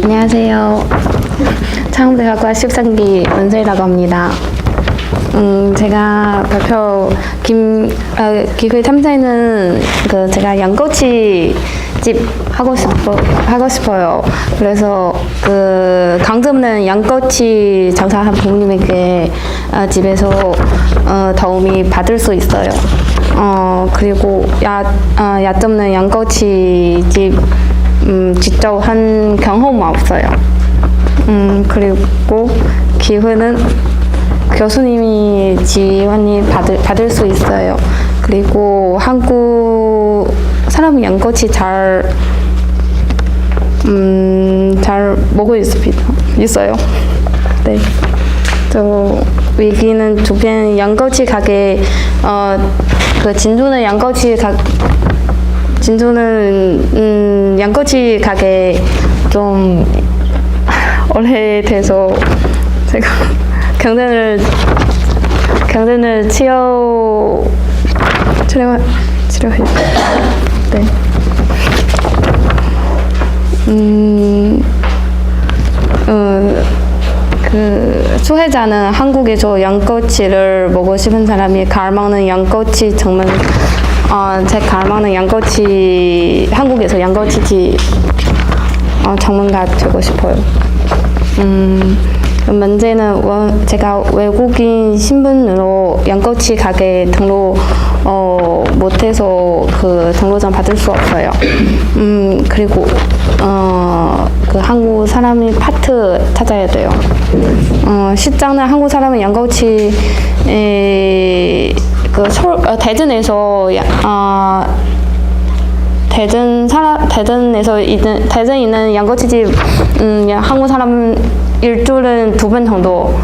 안녕하세요. 창대학과 13기 은서이라고 합니다. 음, 제가 발표 김 아, 기회 참사에는 그 제가 양꼬치 집 하고 싶어 하고 싶어요. 그래서 그 강점은 양꼬치 장사한 부모님에게 아, 집에서 어, 도움이 받을 수 있어요. 어 그리고 야 아, 야점은 양꼬치 집 음, 직접 한 경험은 없어요. 음, 그리고 기회는 교수님이 지원이 받을, 받을 수 있어요. 그리고 한국 사람 양꼬치 잘, 음, 잘 먹고 있습니다. 있어요. 네. 또 위기는 주변 양꼬치 가게, 어, 그 진주는 양꼬치 가, 진주는 음, 양꼬치 가게 좀 오래돼서 제가 경전을 경전을 치료 치료 치료해 네. 음, 어, 그 수혜자는 한국에서 양꼬치를 먹고 싶은 사람이 갈망는 양꼬치 정말 어, 제 갈망는 양꼬치 한국에서 양꼬치집 어, 전문가 되고 싶어요. 음, 문제는 원- 제가 외국인 신분으로 양꼬치 가게 등록 어, 못해서 그 등록증 받을 수 없어요. 음, 그리고 어, 그 한국 사람이 파트 찾아야 돼요. 어, 시장은 한국 사람은 양꼬치 에, 그 서울, 어, 대전에서 야- 어, 대전 사람 대전에서 있는 대전 있는 양꼬치집 음, 야, 한국 사람 일주일은 두 번 정도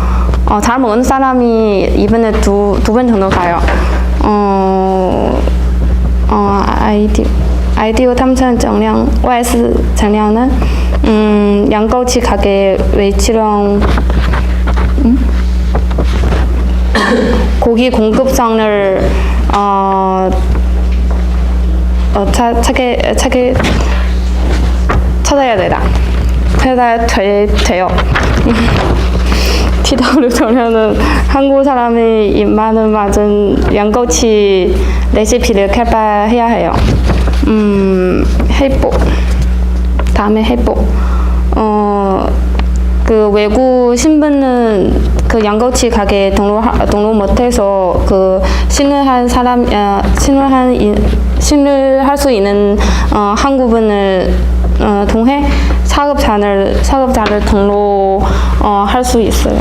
어, 잘 먹는 사람이 이번에 두 두 번 정도 가요. 어, 어 아이디 아이디어 탐천 정량 YS 정량은 음, 양꼬치 가게 외치령 고기 공급상을 어, 어, 차, 차게, 차게 찾아야 되다. 찾아야 돼, 돼요. TW 전혀는 한국 사람이 입맛을 맞은 양꼬치 레시피를 개발해야 해요. 음, 해보. 다음에 해보. 어, 그 외국 신분은 그 양꼬치 가게 등록 등록 못해서 그 신뢰한 사람 어, 신뢰한 인- 신뢰할 수 있는 어, 한국분을 어, 통해 사업자를 사업자를 등록 어, 할 수 있어요.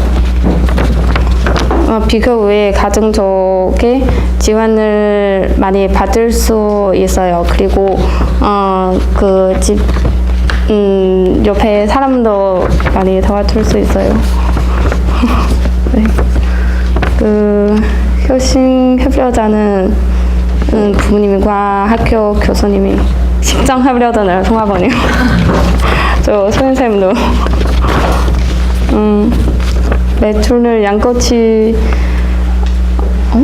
어, 비교 외에 가정적의 지원을 많이 받을 수 있어요. 그리고 어, 그집 음, 옆에 사람도 많이 도와줄 수 있어요. 네. 그 효심 협력자는 음, 부모님과 학교 교수님이 식장 협력자를 통합하네요. 저 선생님도 음, 매출을 양꼬치 어?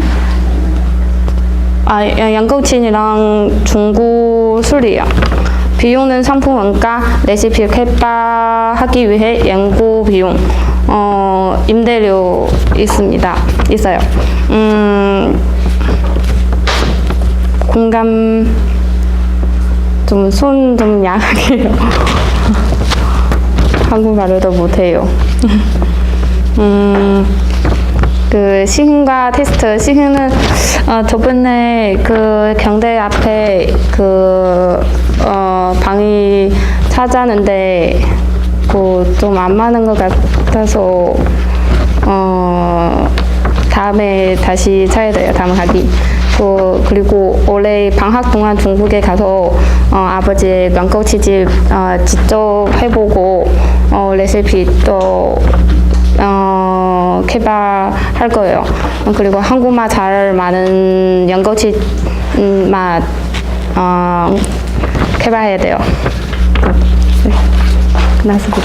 아, 야- 양꼬치랑 중고 술이요. 비용은 상품 원가, 레시피 개발하기 위해 연구 비용, 어, 임대료 있습니다. 있어요. 음, 공감 좀 손좀 약해요. 한국말을도 못해요. 음, 그 시흥과 테스트 시흥은 어, 저번에 그 경대 앞에 그 어, 방이 찾았는데 그 좀 안 맞는 것 같아서 어 다음에 다시 찾아야 돼요 다음 학기. 그 그리고 올해 방학 동안 중국에 가서 어, 아버지의 명거치집 어, 직접 해보고 어, 레시피 또 어, 개발할 거예요. 어, 그리고 한국말 잘 많은 맛 어, 개발해야 돼요. 네. 끝났습니다.